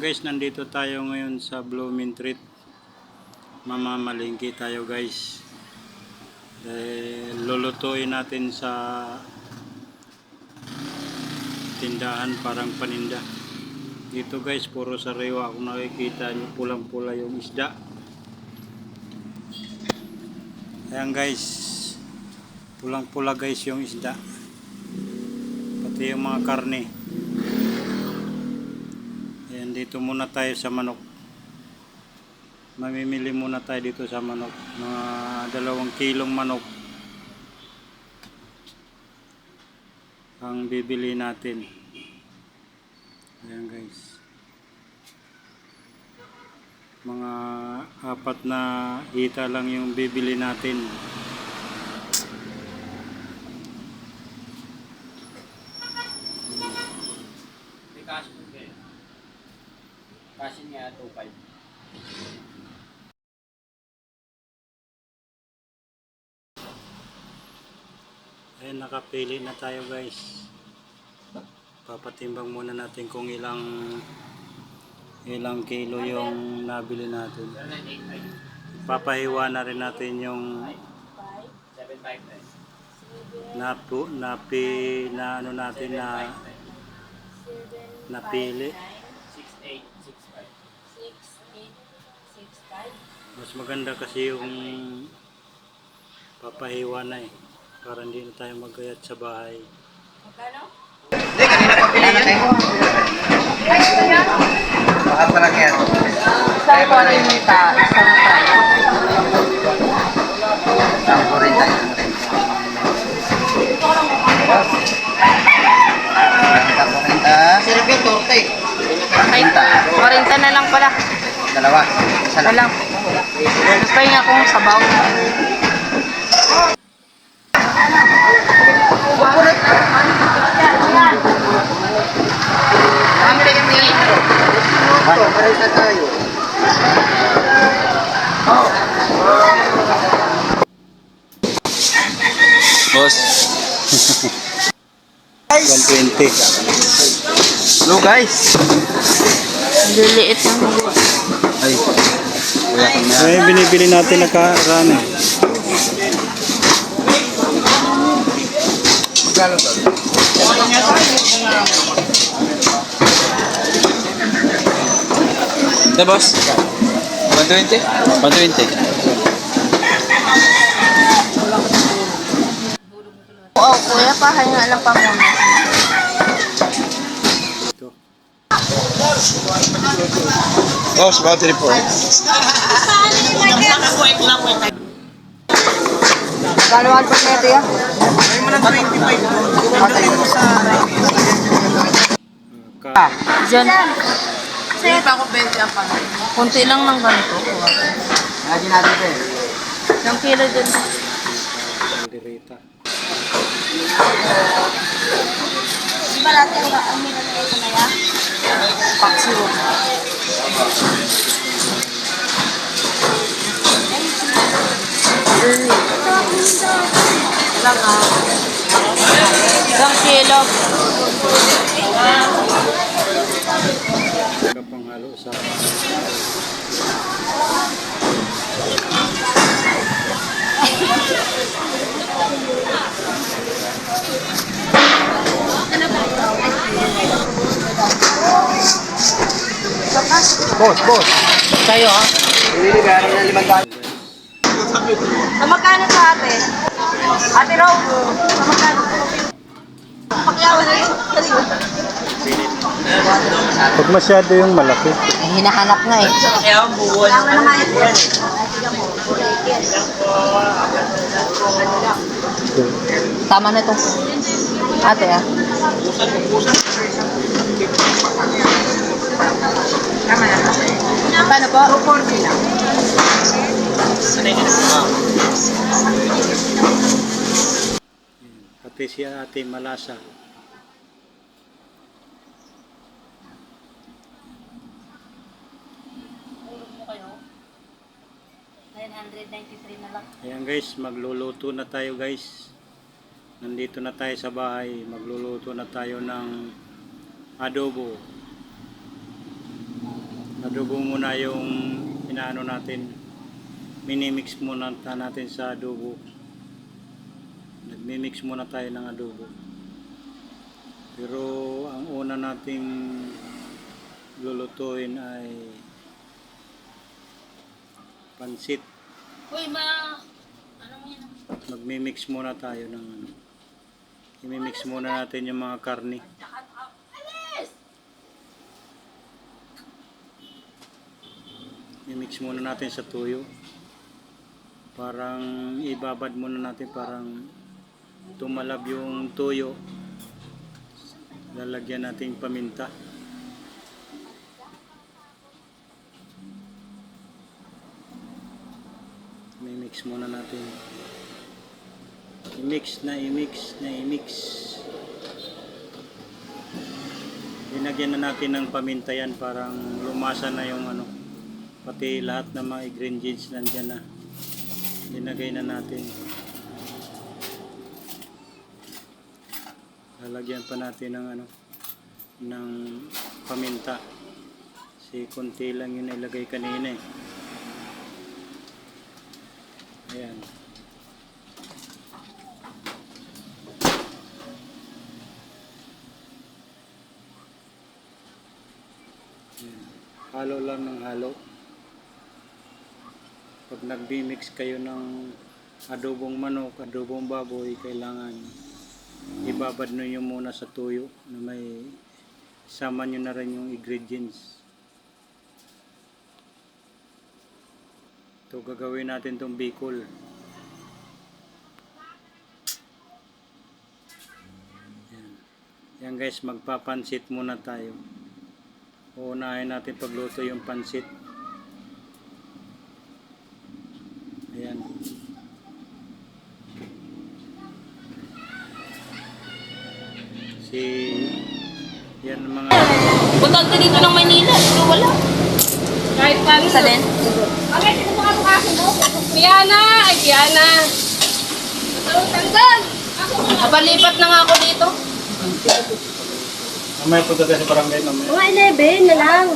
guys, nandito tayo ngayon sa Blooming Treat. Mamamalingki tayo guys. Dahil lulutuin natin sa tindahan parang paninda. Dito guys, puro sariwa. Kung nakikita nyo, pulang-pula yung isda. Ayan guys, pulang-pula guys yung isda. Pati yung mga karne. Dito muna tayo sa manok. Mamimili muna tayo dito sa manok. Mga dalawang kilong manok. Ang bibili natin. Ayan guys. Mga apat na hita lang yung bibili natin. May cash po kayo. Cash niya 2.5. Ayan, nakapili na tayo guys. Papatimbang muna natin kung ilang ilang kilo yung nabili natin. 985. Papahiwa na rin natin yung 7.5 guys. napu, napi, na ano natin na napili. Mas maganda kasi yung papahiwa na eh. Para hindi na tayo magayat sa bahay. Baka talaga yan. Isang 40, isang tayo. Isang po rin tayo. Isang po rin tayo. Siripyo, torte. Ay, 40 na lang pala. Dalawa. Isa lang. Pahinga kong sabaw. Ampe kami. Ano, pareho na tayo. Boss. 120. Hello guys. Ang liliit ng huwa. Ay. Na. Ay, binibili natin na karami. Magkano to? Ito boss. 120? 120. Oo, kuya, pahinga lang pa muna. Ito. Boss, about report. Gano'n pa na ito yan? Ka Diyan. Sige pa ako 20 ang pang. Kunti lang ng ganito. Lagi natin ito eh. Isang kilo din. direta. Di ba natin ang nilagay ko na yan? Lang ah. Isang kilo. Kapanghalo sa Boss, boss. Kayo ah. Bibili ka ng limang daan. Sa magkano sa ate? Ate Raw, sa magkano? Pakyawan na yun. Pag masyado yung malaki. Hinahanap nga eh. Wala mo naman yun. Tama na to. Ate ah. Tama na. Paano po? 240 lang. Pati si ate malasa. Ayan guys, magluluto na tayo guys. Nandito na tayo sa bahay. Magluluto na tayo ng adobo. Adobo muna yung inaano natin. Minimix muna natin sa adobo. Nagmimix muna tayo ng adobo. Pero ang una nating lulutuin ay pansit. Uy, ma... Ano mo yan? Magmimix muna tayo ng ano. Imimix muna natin yung mga karni. I-mix muna natin sa tuyo. Parang ibabad muna natin parang tumalab yung tuyo. Lalagyan natin paminta. I-mix muna natin. I-mix na i-mix na i-mix. Linagyan na natin ng paminta yan parang lumasa na yung ano pati lahat ng mga ingredients nandyan na. Linagay na natin. Lalagyan pa natin ng ano ng paminta. Si konti lang yun ilagay kanina eh. Ayan. halo lang ng halo pag nagbi-mix kayo ng adobong manok, adobong baboy, kailangan ibabad nyo muna sa tuyo na may sama nyo na rin yung ingredients. Ito gagawin natin tong bicol. Yan. Yan guys, magpapansit muna tayo. Uunahin natin pagluto yung pansit. Yan ang mga Buntag ka dito ng Manila. Pero wala. Kahit paano. Sa din? Okay, sino mo kamukasin mo? Piana! Ay, Piana! Tanggal! Napalipat na nga ako dito. mamaya punta tayo sa barangay mamaya. Mga 11 na lang.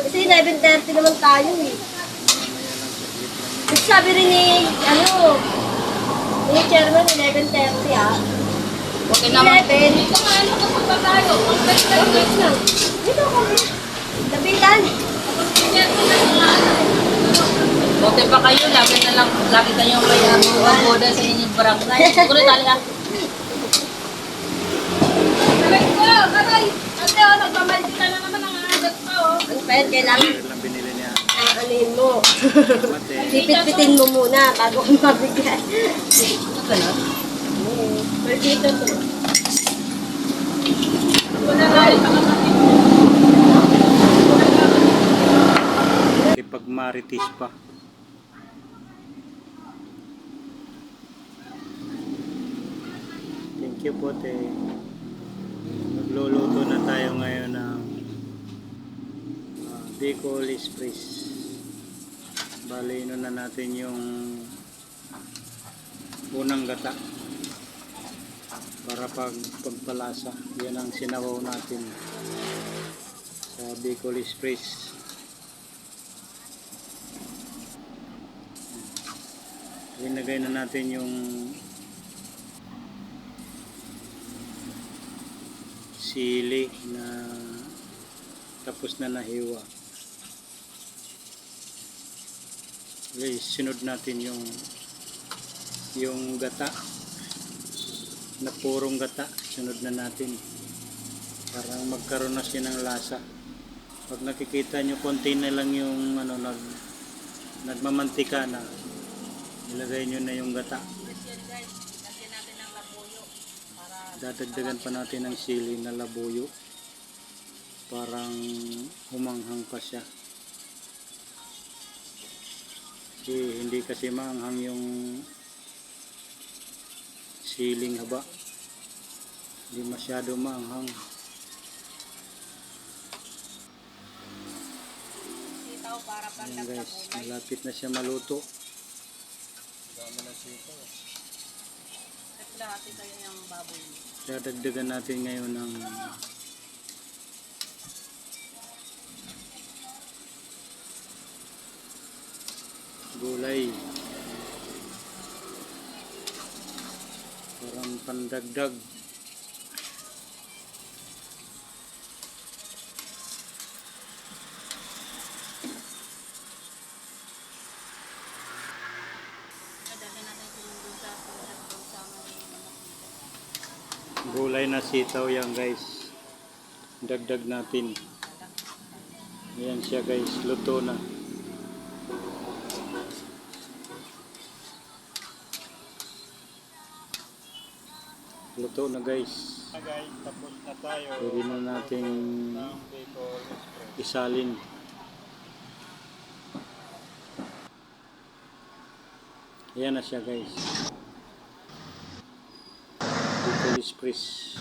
Kasi 11.30 naman tayo eh. Kasi sabi rin ni, ano, ni chairman, 11.30 ah. Okay naman. 11. Dito nga, ano, kasama tayo. Ang ganda lang. Dito ako. Labitan. Buti pa kayo, lagi na lang, lagi kayong may ang boda sa inyong barangay. Siguro tali ka. Aray ko, aray! Ate, oh, nagmamaldi ka na naman ang agat pa, oh. Ano pa yan? Kailangan lang binili niya. ang anuhin mo. Pipit-pitin mo muna bago ko mabigyan. Ito ka na? Oo. Pero dito to. Wala na rin Pag maritis pa. Thank you po, te. Magluluto na tayo ngayon ng uh, Bicol Express. Bali, ino na natin yung unang gata para pag pagpalasa. Yan ang sinawaw natin sa Bicol Express. Linagay na natin yung sili na tapos na nahiwa. Okay, sinod natin yung yung gata na purong gata sunod na natin. Para magkaroon na siya ng lasa. Pag nakikita nyo konti na lang yung ano nag nagmamantika na ilagay nyo na yung gata. Dadagdagan pa natin ng sili na labuyo. Parang humanghang pa siya. Kasi hindi kasi maanghang yung siling haba hindi masyado maanghang Ayan guys, malapit na siya maluto. Dami na sito. Natin tayo ng baboy. Dadagdagan natin ngayon ng gulay. Pandagdag. Gulay na sitaw yan guys. Dagdag natin. Yan siya guys. Luto na luto na guys. Guys tapos na tayo pwede na natin isalin. Yan na siya guys. Bicol Express